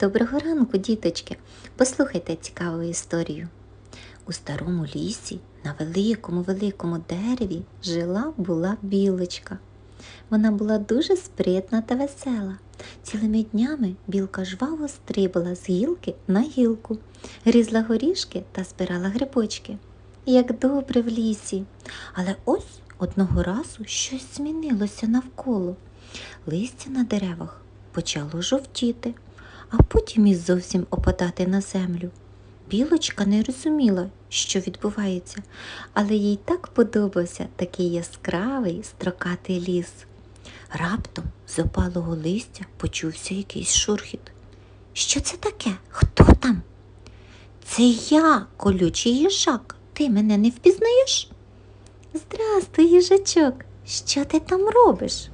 Доброго ранку, діточки! Послухайте цікаву історію. У старому лісі на великому великому дереві жила була білочка. Вона була дуже спритна та весела. Цілими днями білка жваво стрибала з гілки на гілку, грізла горішки та збирала грибочки. Як добре в лісі. Але ось одного разу щось змінилося навколо. Листя на деревах почало жовтіти, а потім і зовсім опадати на землю. Білочка не розуміла, що відбувається, але їй так подобався такий яскравий строкатий ліс. Раптом з опалого листя почувся якийсь шурхіт. Що це таке? Хто там? Це я, колючий їжак. Ти мене не впізнаєш? Здрастуй, їжачок. Що ти там робиш?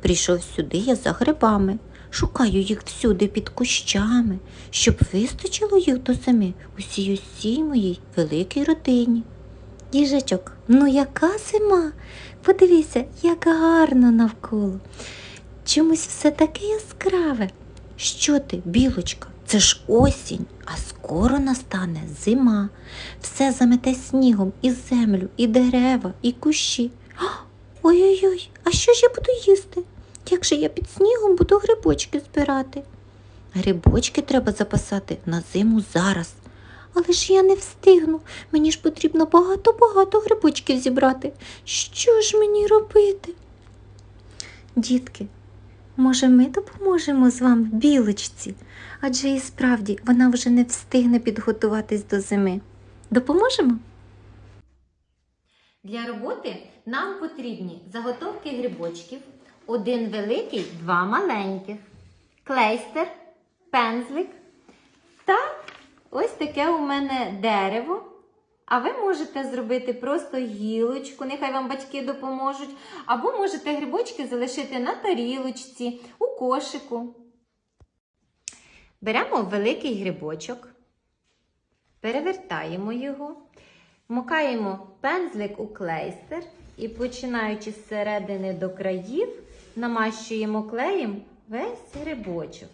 Прийшов сюди я за грибами. Шукаю їх всюди під кущами, щоб вистачило їх до зими усій усій моїй великій родині. Їжачок, ну яка зима? Подивися, як гарно навколо. Чомусь все таке яскраве. Що ти, білочка? Це ж осінь, а скоро настане зима. Все замете снігом і землю, і дерева, і кущі. Ой-ой-ой, а що ж я буду їсти? Як же я під снігом буду грибочки збирати? Грибочки треба запасати на зиму зараз. Але ж я не встигну. Мені ж потрібно багато-багато грибочків зібрати. Що ж мені робити? Дітки, може, ми допоможемо з вами білочці? Адже і справді вона вже не встигне підготуватись до зими. Допоможемо? Для роботи нам потрібні заготовки грибочків, один великий, два маленьких, клейстер, пензлик та ось таке у мене дерево. А ви можете зробити просто гілочку, нехай вам батьки допоможуть, або можете грибочки залишити на тарілочці, у кошику. Беремо великий грибочок, перевертаємо його. Вмикаємо пензлик у клейстер і, починаючи з середини до країв, намащуємо клеєм весь грибочок.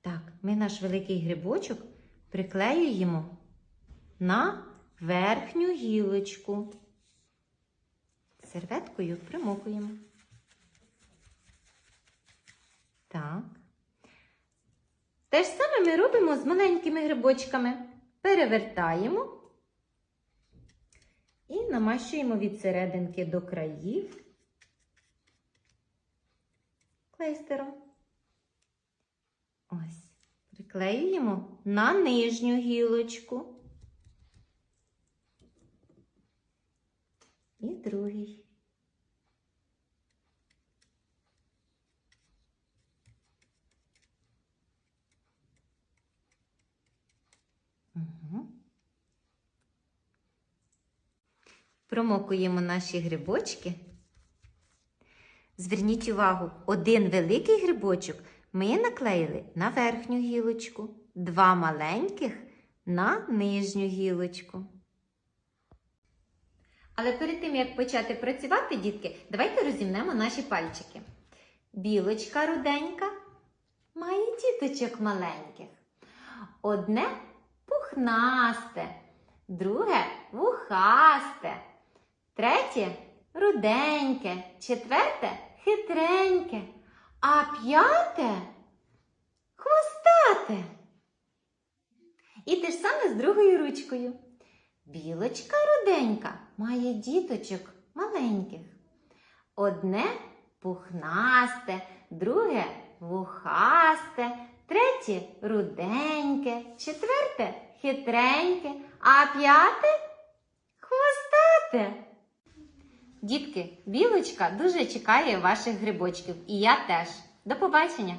Так, ми наш великий грибочок приклеюємо на верхню гілочку. Серветкою примокуємо. Так. Те ж саме ми робимо з маленькими грибочками. Перевертаємо і намащуємо від серединки до країв клейстером. Ось. Приклеюємо на нижню гілочку. І другий. Промокуємо наші грибочки. Зверніть увагу, один великий грибочок ми наклеїли на верхню гілочку, два маленьких на нижню гілочку. Але перед тим, як почати працювати, дітки, давайте розімнемо наші пальчики. Білочка руденька має діточок маленьких. Одне пухнасте, друге вухасте, третє руденьке, четверте хитреньке, а п'яте хвостате. І те ж саме з другою ручкою. Білочка руденька має діточок маленьких. Одне пухнасте, друге вухасте, третє руденьке, четверте хитреньке, а п'яте хвостате. Дітки, білочка дуже чекає ваших грибочків, і я теж. До побачення!